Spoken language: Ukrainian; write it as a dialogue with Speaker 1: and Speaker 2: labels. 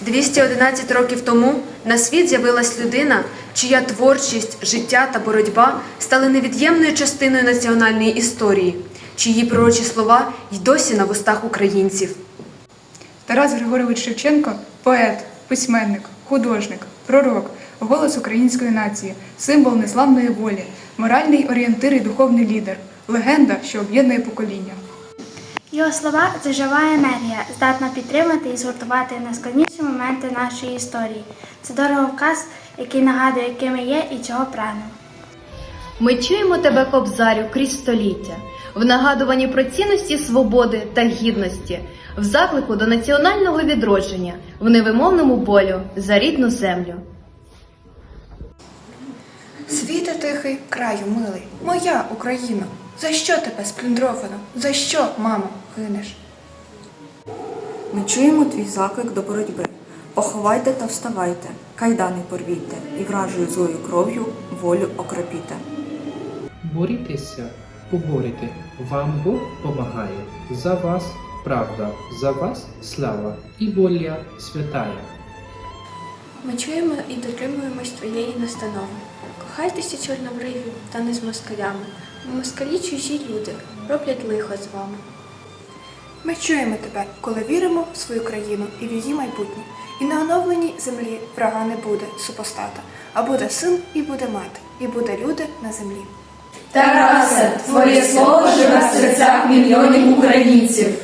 Speaker 1: 211 років тому на світ з'явилась людина, чия творчість, життя та боротьба стали невід'ємною частиною національної історії, чиї пророчі слова й досі на вустах українців.
Speaker 2: Тарас Григорович Шевченко поет, письменник, художник, пророк, голос української нації, символ незламної волі, моральний орієнтир і духовний лідер, легенда, що об'єднує покоління.
Speaker 3: Його слова це жива енергія, здатна підтримати і згуртувати найскладніші моменти нашої історії. Це дороговказ, який нагадує, ким ми є і чого прагнемо.
Speaker 4: Ми чуємо тебе, кобзарю, крізь століття, в нагадуванні про цінності свободи та гідності, в заклику до національного відродження, в невимовному болю за рідну землю.
Speaker 5: Світе тихий, краю милий, моя Україна, за що тебе сплюндровано? За що, мамо, гинеш?
Speaker 6: Ми чуємо твій заклик до боротьби. Поховайте та вставайте, кайдани порвійте, і вражою злою кров'ю волю окропіте.
Speaker 7: Борітеся, поборете, вам Бог помагає. За вас правда, за вас слава і воля святая.
Speaker 8: Ми чуємо і дотримуємось твоєї настанови. Кохайтеся чорнобриві та не з москалями, бо москалі чужі люди роблять лихо з вами.
Speaker 5: Ми чуємо тебе, коли віримо в свою країну і в її майбутнє. І на оновленій землі врага не буде супостата, а буде син і буде мати, і буде люди на землі.
Speaker 9: Тарасе, твоє слово живе в серцях мільйонів українців.